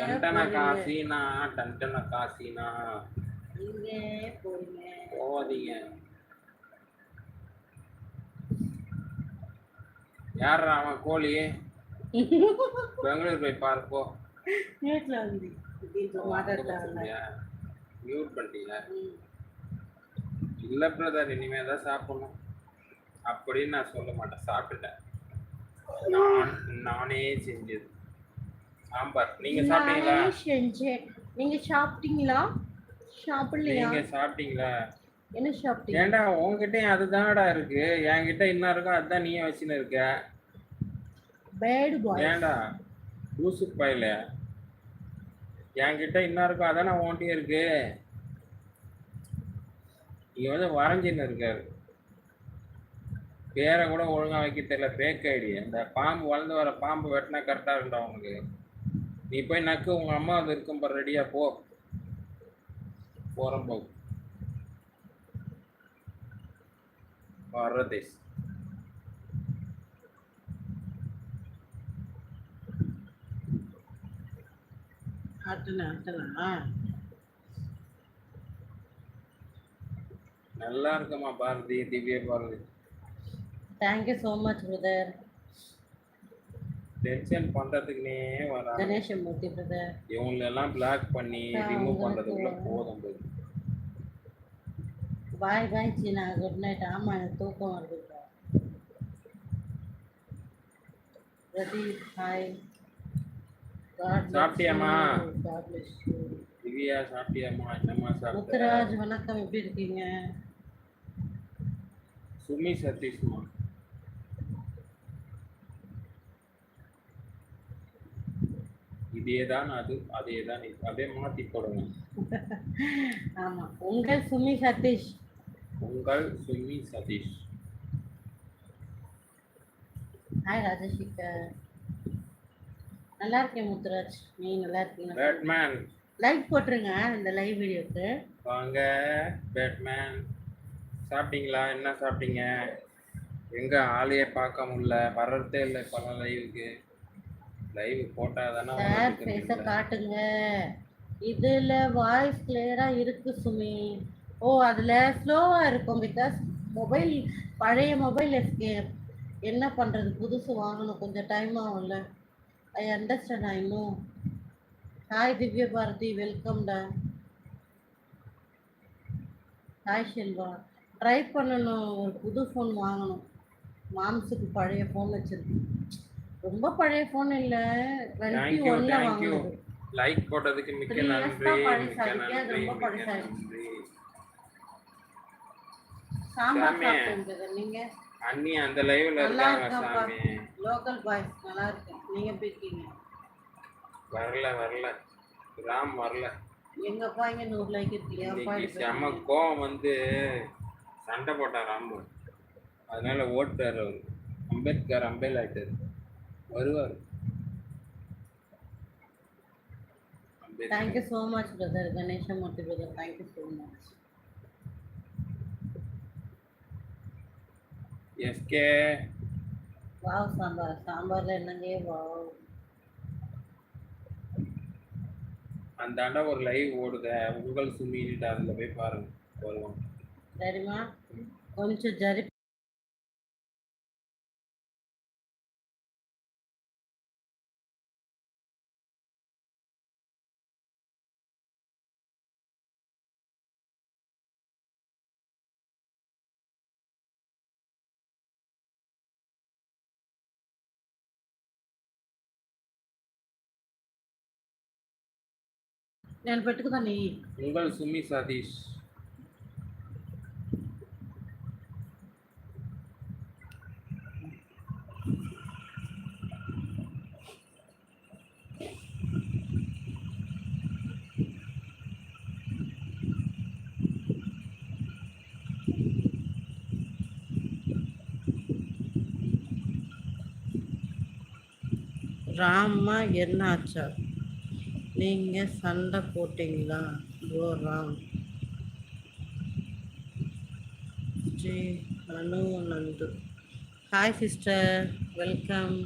போறீங்க காசினா டன்டன காசினா போகாதீங்க யார் அவன் கோழி? பெங்களூர் போய் பாரு போ. வீட்டுல வந்து. மியூட் இல்ல பிரதர் இனிமே தான் சாப்பிடணும். அப்படின்னு நான் சொல்ல மாட்டேன் சாப்பிட்டுட்டேன். நான் நானே செஞ்சது. சாம்பார். நீங்க சாப்பிட்டீங்களா? செஞ்சேன். நீங்க சாப்பிட்டீங்களா? சாப்பிடலையா? நீங்க சாப்பிட்டீங்களா? என்ன சாப்பிட்டீங்க? ஏன்டா உன்கிட்ட அதுதானடா இருக்கு. என்கிட்ட என்ன இருக்கோ அதான் நீயே வச்சுன்னு இருக்க. பேட் பாய் ஏன்டா லூசு பையில. என்கிட்ட என்ன இருக்கோ அதானே உன்கிட்டயும் இருக்கு. நீங்க வந்து வரைஞ்சின்னு இருக்காரு பேரை கூட ஒழுங்கா வைக்க தெரியல. பேக் ஐடி இந்த பாம்பு வளர்ந்து வர பாம்பு வெட்டினா கரெக்டா இருக்கும்டா உனக்கு. நீ போய் நக்கு உங்க அம்மா அது இருக்கும் பாரு ரெடியா போ. போறோம் போ. வர்றதேஸ் ஆட்டுனா ஆட்டுனா நல்லா இருக்குமா Bharathi Divya Bharathi? Thank you so much brother tension பண்றதுக்குனே வரா கணேசமூர்த்தி பிரதர் இவங்களை எல்லாம் பிளாக் பண்ணி ரிமூவ் பண்றதுக்குள்ள போதும் போது. பாய் பாய் சீனா குட் நைட் ஆமா எனக்கு தூக்கம் வருது பிரதீப் ஹாய் சாப்பிட்டியாம்மா? திவ்யா சாப்பிட்டியாம்மா? என்னம்மா சாப்பிட்ட? முத்துராஜ் வணக்கம். எப்படி இருக்கீங்க? சுமி சதீஷ்மா. இதே தான் அது அதே தான் அப்படியே மாத்தி போடுங்க. ஆமா. உங்கள் சுமி சதீஷ். உங்கள் சுமி சதீஷ். ஹாய் ராஜசேகர். நல்லா இருக்கேன் முத்துராஜ். நீ நல்லா இருக்கீங்க பேட்மேன். லைக் போட்டுருங்க இந்த லைவ் வீடியோக்கு. வாங்க பேட்மேன். சாப்பிட்டீங்களா? என்ன சாப்பிட்டீங்க? எங்க ஆளையே பார்க்க முடியல. வர்றதே இல்லை இப்போலாம் லைவுக்கு லைவ் போட்டால் தானே சார் ஃபேஸை காட்டுங்க. இதில் வாய்ஸ் கிளியராக இருக்கு சுமி. ஓ அதில் ஸ்லோவாக இருக்கும் பிகாஸ் மொபைல் பழைய மொபைல் என்ன பண்ணுறது புதுசு வாங்கணும். கொஞ்சம் டைம் ஆகும்ல. I understand I know hi Divya Bharathi வெல்கம்டா hi Selva. Try பண்ணணும். ஒரு புது ஃபோன் வாங்கணும். மாம்சுக்கு பழைய ஃபோன் வச்சிருக்கு ரொம்ப பழைய ஃபோன் இல்லை. தேங்க்யூ தேங்க்யூ லைக் போட்டதுக்கு மிக்க நன்றி மிக்க நன்றி மிக்க சாம்பார் சாமி. சாப்பிட்டு நீங்க? அண்ணி அந்த லைவ்ல இருக்காங்க சாமி. லோக்கல் பாய்ஸ் நல்லா இருக்கேன். நீங்க எப்படி இருக்கீங்க? வரல வரல. ராம் வரல. எங்கப்பா இங்க நூறு லைக் இன்னைக்கு செம கோவம் வந்து சண்டை போட்டார் ராமு. அதனால ஓட்டார் அவர். அம்பேத்கர் அம்பேல் ஆயிட்டாரு. வருவார். Thank you so much brother Ganeshamoorthy brother thank you so much SK wow sambar சாம்பார்ல என்னங்க? வாவ் அந்த ஆண்டா ஒரு லைவ் ஓடுத. உங்கள் சுமிட்டு அதில் போய் பாருங்க. வருவோம். சரிம்மா. கொஞ்சம் ஜரி నేను పెట్టుకుందా నీ உங்கள் சுமி சதீஷ் ராம்மா என்னாச்சா நீங்கள் சண்டை போட்டிங்களா? கோ Ram. Sri Anu Nandu. Hi sister welcome